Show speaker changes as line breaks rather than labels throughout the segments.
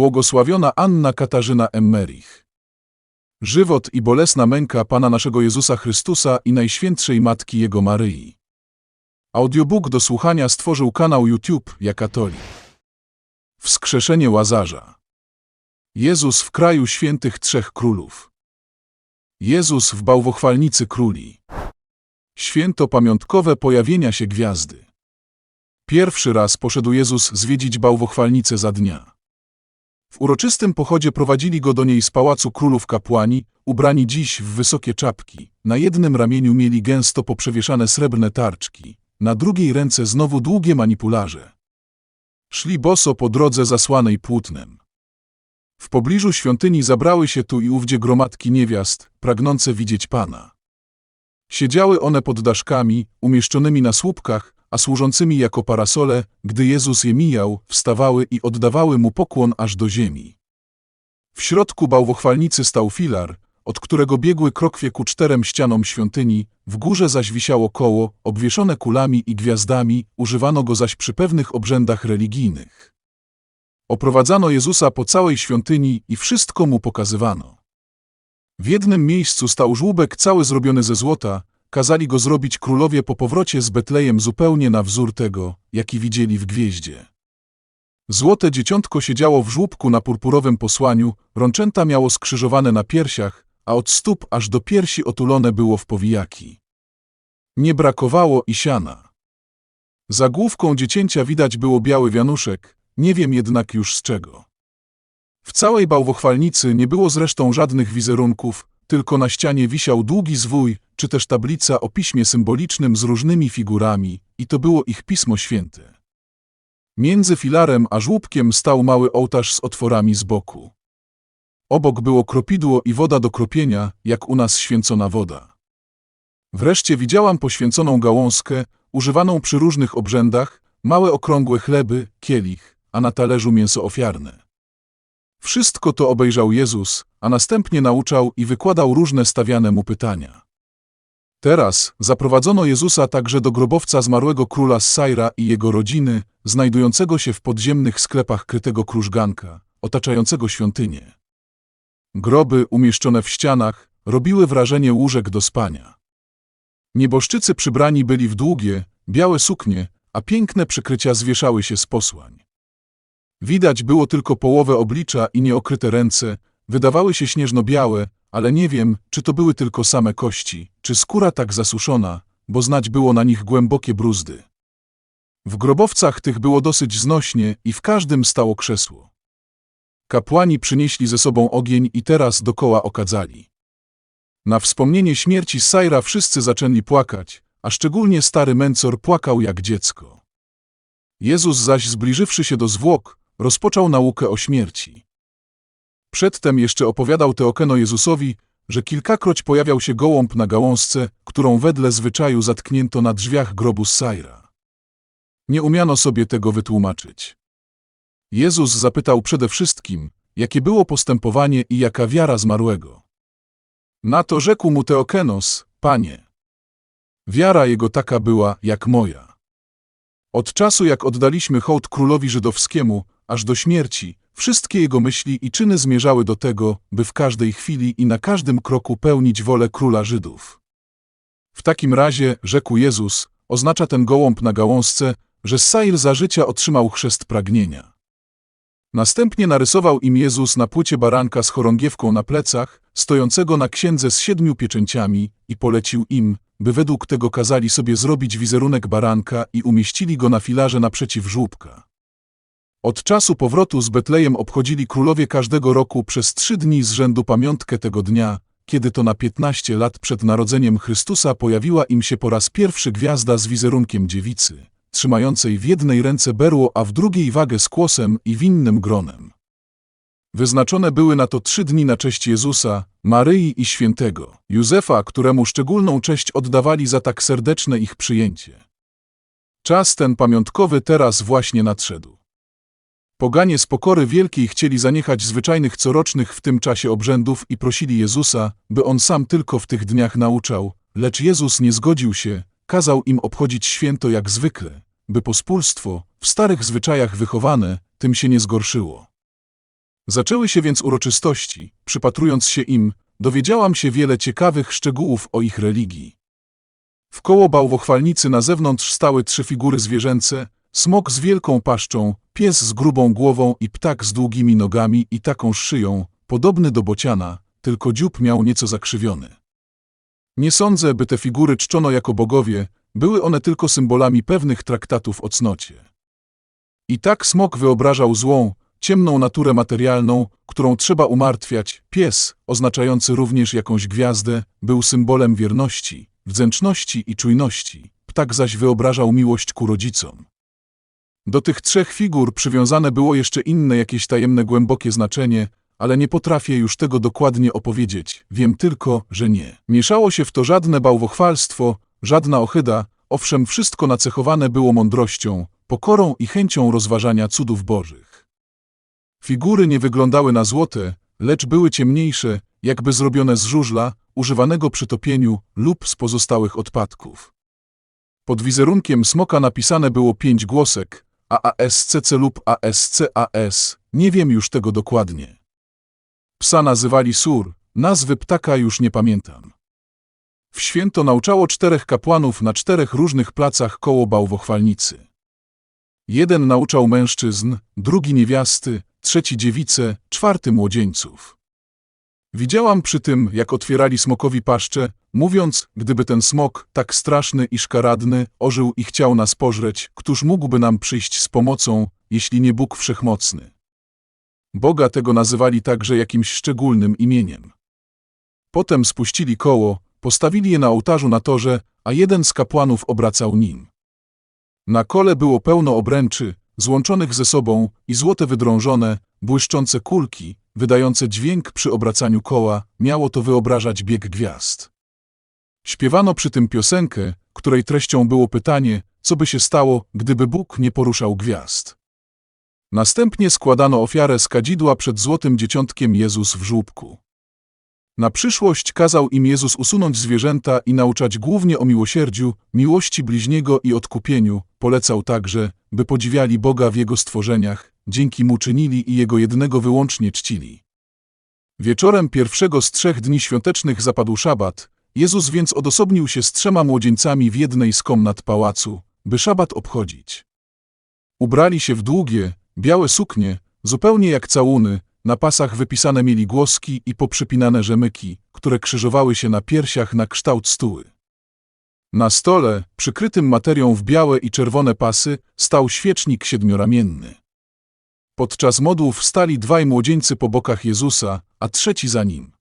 Błogosławiona Anna Katarzyna Emmerich. Żywot i bolesna męka Pana naszego Jezusa Chrystusa i Najświętszej Matki Jego Maryi. Audiobook do słuchania stworzył kanał YouTube Ja Katolik. Wskrzeszenie Łazarza. Jezus w kraju świętych trzech królów. Jezus w bałwochwalnicy króli. Święto pamiątkowe pojawienia się gwiazdy. Pierwszy raz poszedł Jezus zwiedzić bałwochwalnicę za dnia. W uroczystym pochodzie prowadzili go do niej z pałacu królów kapłani, ubrani dziś w wysokie czapki. Na jednym ramieniu mieli gęsto poprzewieszane srebrne tarczki, na drugiej ręce znowu długie manipularze. Szli boso po drodze zasłanej płótnem. W pobliżu świątyni zabrały się tu i ówdzie gromadki niewiast, pragnące widzieć Pana. Siedziały one pod daszkami, umieszczonymi na słupkach, a służącymi jako parasole, gdy Jezus je mijał, wstawały i oddawały mu pokłon aż do ziemi. W środku bałwochwalnicy stał filar, od którego biegły krokwie ku czterem ścianom świątyni, w górze zaś wisiało koło, obwieszone kulami i gwiazdami, używano go zaś przy pewnych obrzędach religijnych. Oprowadzano Jezusa po całej świątyni i wszystko mu pokazywano. W jednym miejscu stał żłóbek cały zrobiony ze złota, kazali go zrobić królowie po powrocie z Betlejem zupełnie na wzór tego, jaki widzieli w gwieździe. Złote dzieciątko siedziało w żłóbku na purpurowym posłaniu, rączęta miało skrzyżowane na piersiach, a od stóp aż do piersi otulone było w powijaki. Nie brakowało i siana. Za główką dziecięcia widać było biały wianuszek, nie wiem jednak już z czego. W całej bałwochwalnicy nie było zresztą żadnych wizerunków, tylko na ścianie wisiał długi zwój, czy też tablica o piśmie symbolicznym z różnymi figurami, i to było ich Pismo Święte. Między filarem a żłóbkiem stał mały ołtarz z otworami z boku. Obok było kropidło i woda do kropienia, jak u nas święcona woda. Wreszcie widziałam poświęconą gałązkę, używaną przy różnych obrzędach, małe okrągłe chleby, kielich, a na talerzu mięso ofiarne. Wszystko to obejrzał Jezus, a następnie nauczał i wykładał różne stawiane mu pytania. Teraz zaprowadzono Jezusa także do grobowca zmarłego króla Saira i jego rodziny, znajdującego się w podziemnych sklepach krytego krużganka, otaczającego świątynię. Groby umieszczone w ścianach robiły wrażenie łóżek do spania. Nieboszczycy przybrani byli w długie, białe suknie, a piękne przykrycia zwieszały się z posłań. Widać było tylko połowę oblicza i nieokryte ręce, wydawały się śnieżno-białe, ale nie wiem, czy to były tylko same kości, czy skóra tak zasuszona, bo znać było na nich głębokie bruzdy. W grobowcach tych było dosyć znośnie i w każdym stało krzesło. Kapłani przynieśli ze sobą ogień i teraz dokoła okadzali. Na wspomnienie śmierci Sajra wszyscy zaczęli płakać, a szczególnie stary Mencor płakał jak dziecko. Jezus zaś zbliżywszy się do zwłok, rozpoczął naukę o śmierci. Przedtem jeszcze opowiadał Teokeno Jezusowi, że kilkakroć pojawiał się gołąb na gałązce, którą wedle zwyczaju zatknięto na drzwiach grobu Saira. Nie umiano sobie tego wytłumaczyć. Jezus zapytał przede wszystkim, jakie było postępowanie i jaka wiara zmarłego. Na to rzekł mu Teokenos, Panie. Wiara jego taka była, jak moja. Od czasu, jak oddaliśmy hołd królowi żydowskiemu, aż do śmierci, wszystkie jego myśli i czyny zmierzały do tego, by w każdej chwili i na każdym kroku pełnić wolę króla Żydów. W takim razie, rzekł Jezus, oznacza ten gołąb na gałązce, że Sail za życia otrzymał chrzest pragnienia. Następnie narysował im Jezus na płycie baranka z chorągiewką na plecach, stojącego na księdze z siedmiu pieczęciami i polecił im, by według tego kazali sobie zrobić wizerunek baranka i umieścili go na filarze naprzeciw żłóbka. Od czasu powrotu z Betlejem obchodzili królowie każdego roku przez trzy dni z rzędu pamiątkę tego dnia, kiedy to na piętnaście lat przed narodzeniem Chrystusa pojawiła im się po raz pierwszy gwiazda z wizerunkiem dziewicy, trzymającej w jednej ręce berło, a w drugiej wagę z kłosem i winnym gronem. Wyznaczone były na to trzy dni na cześć Jezusa, Maryi i świętego Józefa, któremu szczególną cześć oddawali za tak serdeczne ich przyjęcie. Czas ten pamiątkowy teraz właśnie nadszedł. Poganie z pokory wielkiej chcieli zaniechać zwyczajnych corocznych w tym czasie obrzędów i prosili Jezusa, by on sam tylko w tych dniach nauczał, lecz Jezus nie zgodził się, kazał im obchodzić święto jak zwykle, by pospólstwo, w starych zwyczajach wychowane, tym się nie zgorszyło. Zaczęły się więc uroczystości. Przypatrując się im, dowiedziałam się wiele ciekawych szczegółów o ich religii. W koło bałwochwalnicy na zewnątrz stały trzy figury zwierzęce, smok z wielką paszczą, pies z grubą głową i ptak z długimi nogami i taką szyją, podobny do bociana, tylko dziób miał nieco zakrzywiony. Nie sądzę, by te figury czczono jako bogowie, były one tylko symbolami pewnych traktatów o cnocie. I tak smok wyobrażał złą, ciemną naturę materialną, którą trzeba umartwiać. Pies, oznaczający również jakąś gwiazdę, był symbolem wierności, wdzięczności i czujności. Ptak zaś wyobrażał miłość ku rodzicom. Do tych trzech figur przywiązane było jeszcze inne jakieś tajemne głębokie znaczenie, ale nie potrafię już tego dokładnie opowiedzieć. Wiem tylko, że nie. Mieszało się w to żadne bałwochwalstwo, żadna ochyda, owszem wszystko nacechowane było mądrością, pokorą i chęcią rozważania cudów bożych. Figury nie wyglądały na złote, lecz były ciemniejsze, jakby zrobione z żużla, używanego przy topieniu lub z pozostałych odpadków. Pod wizerunkiem smoka napisane było pięć głosek, AASCC lub ASCAS, nie wiem już tego dokładnie. Psa nazywali Sur, nazwy ptaka już nie pamiętam. W święto nauczało czterech kapłanów na czterech różnych placach koło bałwochwalnicy. Jeden nauczał mężczyzn, drugi niewiasty, trzeci dziewice, czwarty młodzieńców. Widziałam przy tym, jak otwierali smokowi paszcze, mówiąc, gdyby ten smok, tak straszny i szkaradny, ożył i chciał nas pożreć, któż mógłby nam przyjść z pomocą, jeśli nie Bóg Wszechmocny? Boga tego nazywali także jakimś szczególnym imieniem. Potem spuścili koło, postawili je na ołtarzu na torze, a jeden z kapłanów obracał nim. Na kole było pełno obręczy, złączonych ze sobą i złote wydrążone, błyszczące kulki, wydające dźwięk przy obracaniu koła, miało to wyobrażać bieg gwiazd. Śpiewano przy tym piosenkę, której treścią było pytanie, co by się stało, gdyby Bóg nie poruszał gwiazd. Następnie składano ofiarę z kadzidła przed złotym dzieciątkiem Jezus w żłóbku. Na przyszłość kazał im Jezus usunąć zwierzęta i nauczać głównie o miłosierdziu, miłości bliźniego i odkupieniu. Polecał także, by podziwiali Boga w Jego stworzeniach, dzięki Mu czynili i Jego jednego wyłącznie czcili. Wieczorem pierwszego z trzech dni świątecznych zapadł szabat, Jezus więc odosobnił się z trzema młodzieńcami w jednej z komnat pałacu, by szabat obchodzić. Ubrali się w długie, białe suknie, zupełnie jak całuny, na pasach wypisane mieli głoski i poprzypinane rzemyki, które krzyżowały się na piersiach na kształt stuły. Na stole, przykrytym materią w białe i czerwone pasy, stał świecznik siedmioramienny. Podczas modłów stali dwaj młodzieńcy po bokach Jezusa, a trzeci za nim.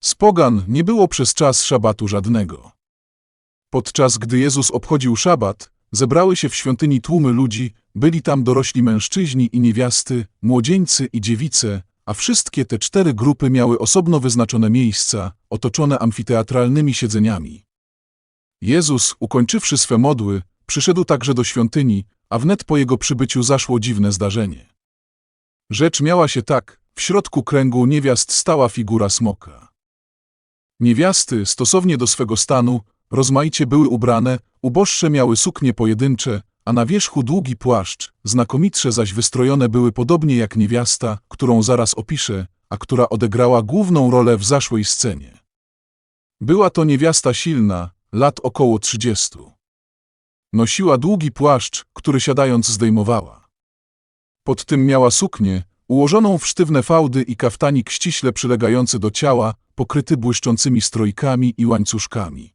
Z pogan nie było przez czas szabatu żadnego. Podczas gdy Jezus obchodził szabat, zebrały się w świątyni tłumy ludzi, byli tam dorośli mężczyźni i niewiasty, młodzieńcy i dziewice, a wszystkie te cztery grupy miały osobno wyznaczone miejsca, otoczone amfiteatralnymi siedzeniami. Jezus, ukończywszy swe modły, przyszedł także do świątyni, a wnet po jego przybyciu zaszło dziwne zdarzenie. Rzecz miała się tak, w środku kręgu niewiast stała figura smoka. Niewiasty, stosownie do swego stanu, rozmaicie były ubrane, uboższe miały suknie pojedyncze, a na wierzchu długi płaszcz, znakomitsze zaś wystrojone były podobnie jak niewiasta, którą zaraz opiszę, a która odegrała główną rolę w zaszłej scenie. Była to niewiasta silna, lat około trzydziestu. Nosiła długi płaszcz, który siadając zdejmowała. Pod tym miała suknię, ułożoną w sztywne fałdy i kaftanik ściśle przylegający do ciała, pokryty błyszczącymi strojkami i łańcuszkami.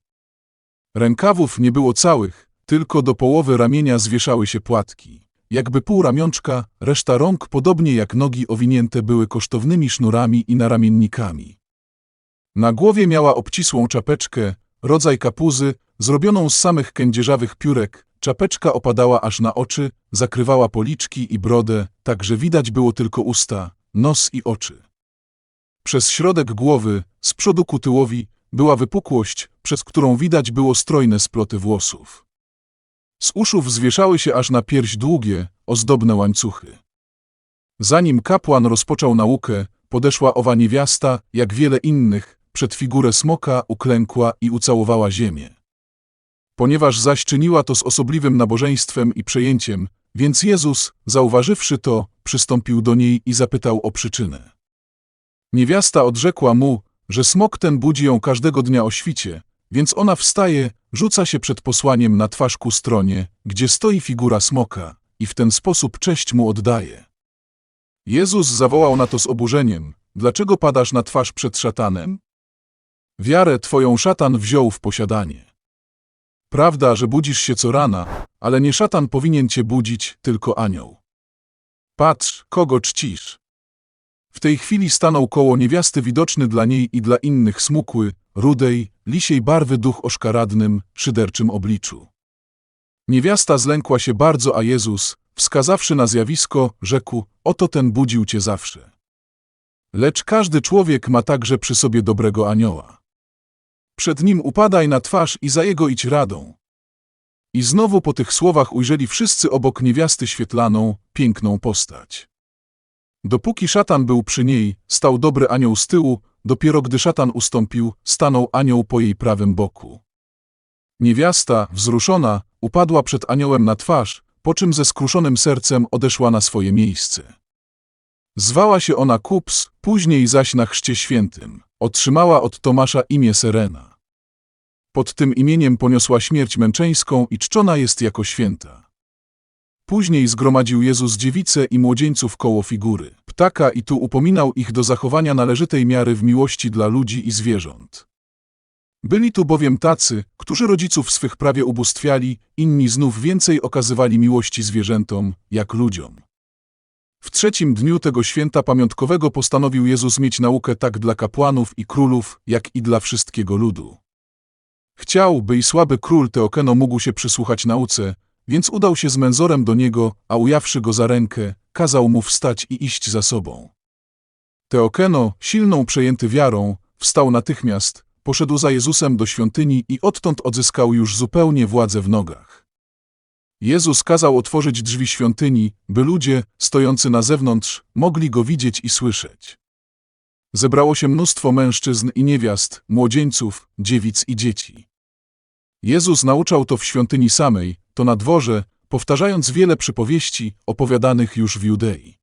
Rękawów nie było całych, tylko do połowy ramienia zwieszały się płatki. Jakby pół ramionczka, reszta rąk, podobnie jak nogi owinięte były kosztownymi sznurami i naramiennikami. Na głowie miała obcisłą czapeczkę, rodzaj kapuzy, zrobioną z samych kędzierzawych piórek. Czapeczka opadała aż na oczy, zakrywała policzki i brodę, tak że widać było tylko usta, nos i oczy. Przez środek głowy, z przodu ku tyłowi, była wypukłość, przez którą widać było strojne sploty włosów. Z uszów zwieszały się aż na pierś długie, ozdobne łańcuchy. Zanim kapłan rozpoczął naukę, podeszła owa niewiasta, jak wiele innych, przed figurę smoka uklękła i ucałowała ziemię. Ponieważ zaś czyniła to z osobliwym nabożeństwem i przejęciem, Więc Jezus, zauważywszy to, przystąpił do niej i zapytał o przyczynę. Niewiasta odrzekła mu, że smok ten budzi ją każdego dnia o świcie, więc ona wstaje, rzuca się przed posłaniem na twarz ku stronie, gdzie stoi figura smoka, i w ten sposób cześć mu oddaje. Jezus zawołał na to z oburzeniem, dlaczego padasz na twarz przed szatanem? Wiarę twoją szatan wziął w posiadanie. Prawda, że budzisz się co rana, ale nie szatan powinien cię budzić, tylko anioł. Patrz, kogo czcisz. W tej chwili stanął koło niewiasty widoczny dla niej i dla innych smukły, rudej, lisiej barwy duch o szkaradnym, szyderczym obliczu. Niewiasta zlękła się bardzo, a Jezus, wskazawszy na zjawisko, rzekł, oto ten budził cię zawsze. Lecz każdy człowiek ma także przy sobie dobrego anioła. Przed nim upadaj na twarz i za jego idź radą. I znowu po tych słowach ujrzeli wszyscy obok niewiasty świetlaną, piękną postać. Dopóki szatan był przy niej, stał dobry anioł z tyłu, dopiero gdy szatan ustąpił, stanął anioł po jej prawym boku. Niewiasta, wzruszona, upadła przed aniołem na twarz, po czym ze skruszonym sercem odeszła na swoje miejsce. Zwała się ona Kups, później zaś na chrzcie świętym. Otrzymała od Tomasza imię Serena. Pod tym imieniem poniosła śmierć męczeńską i czczona jest jako święta. Później zgromadził Jezus dziewice i młodzieńców koło figury ptaka i tu upominał ich do zachowania należytej miary w miłości dla ludzi i zwierząt. Byli tu bowiem tacy, którzy rodziców swych prawie ubóstwiali, inni znów więcej okazywali miłości zwierzętom, jak ludziom. W trzecim dniu tego święta pamiątkowego postanowił Jezus mieć naukę tak dla kapłanów i królów, jak i dla wszystkiego ludu. Chciał, by i słaby król Teokeno mógł się przysłuchać nauce, więc udał się z męzorem do niego, a ujawszy go za rękę, kazał mu wstać i iść za sobą. Teokeno, silną przejęty wiarą, wstał natychmiast, poszedł za Jezusem do świątyni i odtąd odzyskał już zupełnie władzę w nogach. Jezus kazał otworzyć drzwi świątyni, by ludzie, stojący na zewnątrz, mogli go widzieć i słyszeć. Zebrało się mnóstwo mężczyzn i niewiast, młodzieńców, dziewic i dzieci. Jezus nauczał to w świątyni samej, to na dworze, powtarzając wiele przypowieści opowiadanych już w Judei.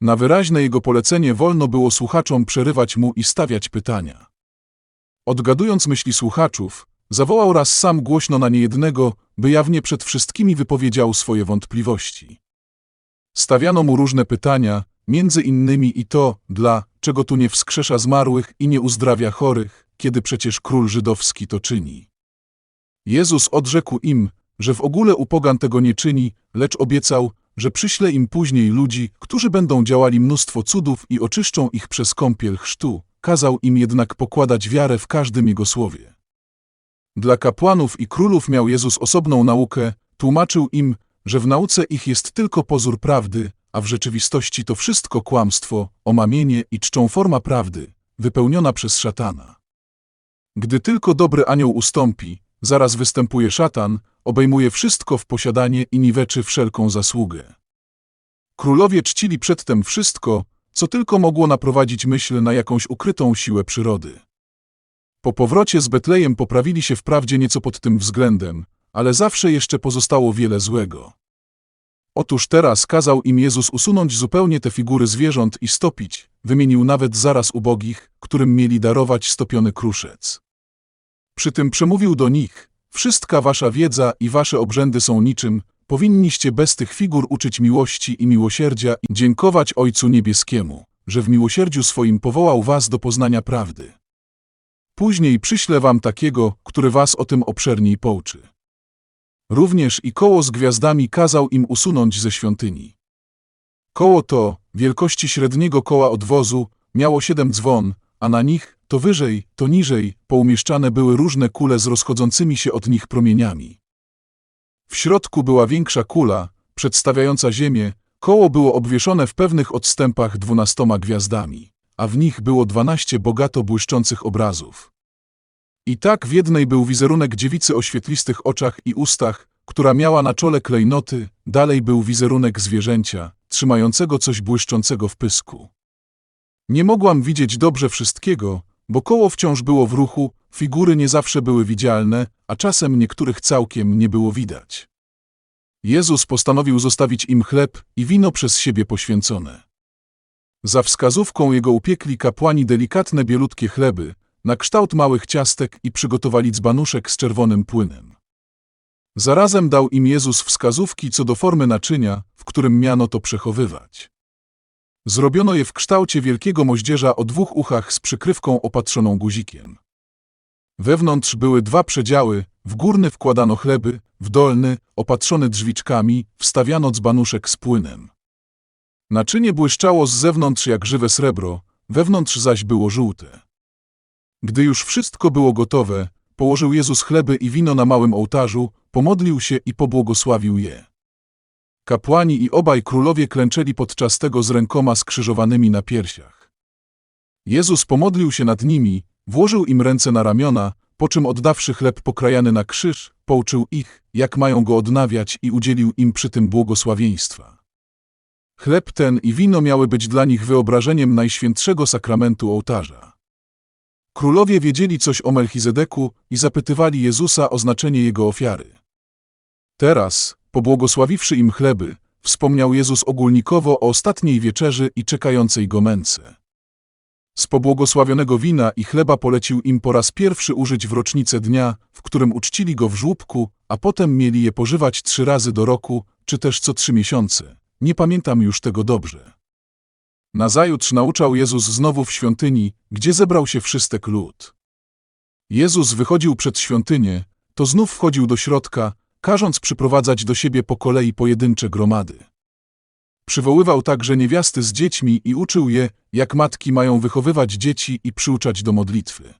Na wyraźne jego polecenie wolno było słuchaczom przerywać mu i stawiać pytania. Odgadując myśli słuchaczów, zawołał raz sam głośno na niejednego, by jawnie przed wszystkimi wypowiedział swoje wątpliwości. Stawiano mu różne pytania, między innymi i to, dla czego tu nie wskrzesza zmarłych i nie uzdrawia chorych, kiedy przecież król żydowski to czyni. Jezus odrzekł im, że w ogóle u pogan tego nie czyni, lecz obiecał, że przyśle im później ludzi, którzy będą działali mnóstwo cudów i oczyszczą ich przez kąpiel chrztu, kazał im jednak pokładać wiarę w każdym jego słowie. Dla kapłanów i królów miał Jezus osobną naukę, tłumaczył im, że w nauce ich jest tylko pozór prawdy, a w rzeczywistości to wszystko kłamstwo, omamienie i czczą forma prawdy, wypełniona przez szatana. Gdy tylko dobry anioł ustąpi, zaraz występuje szatan, obejmuje wszystko w posiadanie i niweczy wszelką zasługę. Królowie czcili przedtem wszystko, co tylko mogło naprowadzić myśl na jakąś ukrytą siłę przyrody. Po powrocie z Betlejem poprawili się wprawdzie nieco pod tym względem, ale zawsze jeszcze pozostało wiele złego. Otóż teraz kazał im Jezus usunąć zupełnie te figury zwierząt i stopić, wymienił nawet zaraz ubogich, którym mieli darować stopiony kruszec. Przy tym przemówił do nich, wszystka wasza wiedza i wasze obrzędy są niczym, powinniście bez tych figur uczyć miłości i miłosierdzia i dziękować Ojcu Niebieskiemu, że w miłosierdziu swoim powołał was do poznania prawdy. Później przyślę wam takiego, który was o tym obszerniej pouczy. Również i koło z gwiazdami kazał im usunąć ze świątyni. Koło to, wielkości średniego koła odwozu, miało siedem dzwon, a na nich, to wyżej, to niżej, poumieszczane były różne kule z rozchodzącymi się od nich promieniami. W środku była większa kula, przedstawiająca Ziemię, koło było obwieszone w pewnych odstępach dwunastoma gwiazdami, a w nich było dwanaście bogato błyszczących obrazów. I tak w jednej był wizerunek dziewicy o świetlistych oczach i ustach, która miała na czole klejnoty, dalej był wizerunek zwierzęcia, trzymającego coś błyszczącego w pysku. Nie mogłam widzieć dobrze wszystkiego, bo koło wciąż było w ruchu, figury nie zawsze były widzialne, a czasem niektórych całkiem nie było widać. Jezus postanowił zostawić im chleb i wino przez siebie poświęcone. Za wskazówką jego upiekli kapłani delikatne bielutkie chleby, na kształt małych ciastek i przygotowali dzbanuszek z czerwonym płynem. Zarazem dał im Jezus wskazówki co do formy naczynia, w którym miano to przechowywać. Zrobiono je w kształcie wielkiego moździerza o dwóch uchach z przykrywką opatrzoną guzikiem. Wewnątrz były dwa przedziały, w górny wkładano chleby, w dolny, opatrzony drzwiczkami, wstawiano dzbanuszek z płynem. Naczynie błyszczało z zewnątrz jak żywe srebro, wewnątrz zaś było żółte. Gdy już wszystko było gotowe, położył Jezus chleby i wino na małym ołtarzu, pomodlił się i pobłogosławił je. Kapłani i obaj królowie klęczeli podczas tego z rękoma skrzyżowanymi na piersiach. Jezus pomodlił się nad nimi, włożył im ręce na ramiona, po czym oddawszy chleb pokrajany na krzyż, pouczył ich, jak mają go odnawiać i udzielił im przy tym błogosławieństwa. Chleb ten i wino miały być dla nich wyobrażeniem najświętszego sakramentu ołtarza. Królowie wiedzieli coś o Melchizedeku i zapytywali Jezusa o znaczenie jego ofiary. Teraz, pobłogosławiwszy im chleby, wspomniał Jezus ogólnikowo o ostatniej wieczerzy i czekającej go męce. Z pobłogosławionego wina i chleba polecił im po raz pierwszy użyć w rocznicę dnia, w którym uczcili go w żłóbku, a potem mieli je pożywać trzy razy do roku, czy też co trzy miesiące. Nie pamiętam już tego dobrze. Nazajutrz nauczał Jezus znowu w świątyni, gdzie zebrał się wszystek lud. Jezus wychodził przed świątynię, to znów wchodził do środka, każąc przyprowadzać do siebie po kolei pojedyncze gromady. Przywoływał także niewiasty z dziećmi i uczył je, jak matki mają wychowywać dzieci i przyuczać do modlitwy.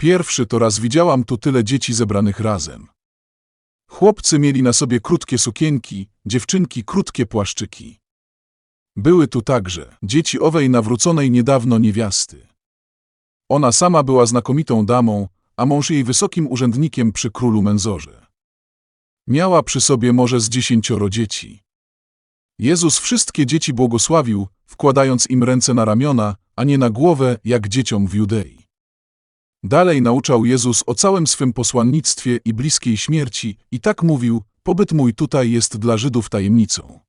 Pierwszy to raz widziałam tu tyle dzieci zebranych razem. Chłopcy mieli na sobie krótkie sukienki, dziewczynki krótkie płaszczyki. Były tu także dzieci owej nawróconej niedawno niewiasty. Ona sama była znakomitą damą, a mąż jej wysokim urzędnikiem przy królu Menzorze. Miała przy sobie może z dziesięcioro dzieci. Jezus wszystkie dzieci błogosławił, wkładając im ręce na ramiona, a nie na głowę, jak dzieciom w Judei. Dalej nauczał Jezus o całym swym posłannictwie i bliskiej śmierci i tak mówił, pobyt mój tutaj jest dla Żydów tajemnicą.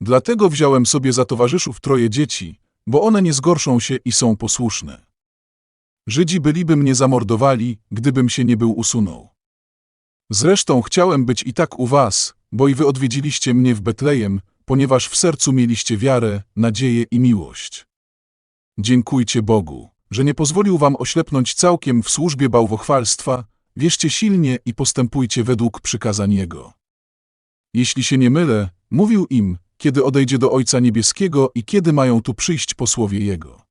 Dlatego wziąłem sobie za towarzyszów troje dzieci, bo one nie zgorszą się i są posłuszne. Żydzi byliby mnie zamordowali, gdybym się nie był usunął. Zresztą chciałem być i tak u was, bo i wy odwiedziliście mnie w Betlejem, ponieważ w sercu mieliście wiarę, nadzieję i miłość. Dziękujcie Bogu, że nie pozwolił wam oślepnąć całkiem w służbie bałwochwalstwa, wierzcie silnie i postępujcie według przykazań Jego. Jeśli się nie mylę, mówił im, kiedy odejdzie do Ojca Niebieskiego i kiedy mają tu przyjść posłowie Jego.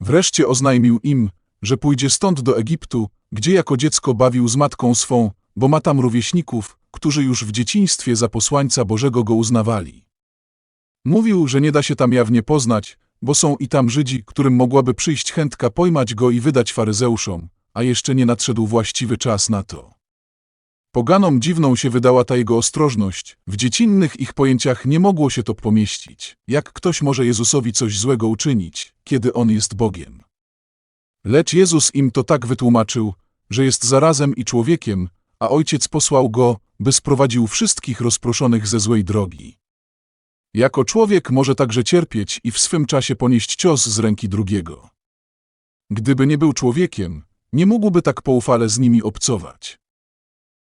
Wreszcie oznajmił im, że pójdzie stąd do Egiptu, gdzie jako dziecko bawił z matką swą, bo ma tam rówieśników, którzy już w dzieciństwie za posłańca Bożego go uznawali. Mówił, że nie da się tam jawnie poznać, bo są i tam Żydzi, którym mogłaby przyjść chętka pojmać go i wydać faryzeuszom, a jeszcze nie nadszedł właściwy czas na to. Poganom dziwną się wydała ta jego ostrożność, w dziecinnych ich pojęciach nie mogło się to pomieścić, jak ktoś może Jezusowi coś złego uczynić, kiedy On jest Bogiem. Lecz Jezus im to tak wytłumaczył, że jest zarazem i człowiekiem, a Ojciec posłał go, by sprowadził wszystkich rozproszonych ze złej drogi. Jako człowiek może także cierpieć i w swym czasie ponieść cios z ręki drugiego. Gdyby nie był człowiekiem, nie mógłby tak poufale z nimi obcować.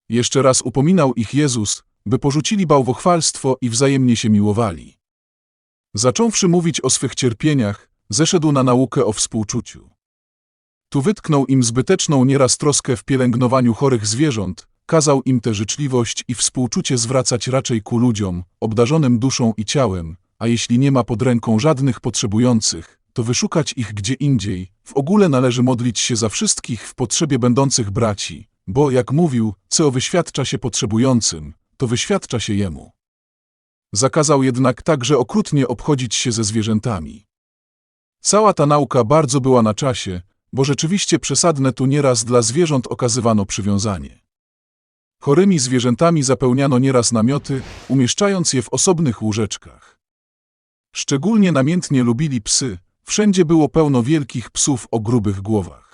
Jeszcze raz upominał ich Jezus, by porzucili bałwochwalstwo i wzajemnie się miłowali. Zacząwszy mówić o swych cierpieniach, zeszedł na naukę o współczuciu. Tu wytknął im zbyteczną nieraz troskę w pielęgnowaniu chorych zwierząt, kazał im tę życzliwość i współczucie zwracać raczej ku ludziom, obdarzonym duszą i ciałem, a jeśli nie ma pod ręką żadnych potrzebujących, to wyszukać ich gdzie indziej. W ogóle należy modlić się za wszystkich w potrzebie będących braci, bo, jak mówił, co wyświadcza się potrzebującym, to wyświadcza się jemu. Zakazał jednak także okrutnie obchodzić się ze zwierzętami. Cała ta nauka bardzo była na czasie, bo rzeczywiście przesadne tu nieraz dla zwierząt okazywano przywiązanie. Chorymi zwierzętami zapełniano nieraz namioty, umieszczając je w osobnych łóżeczkach. Szczególnie namiętnie lubili psy, wszędzie było pełno wielkich psów o grubych głowach.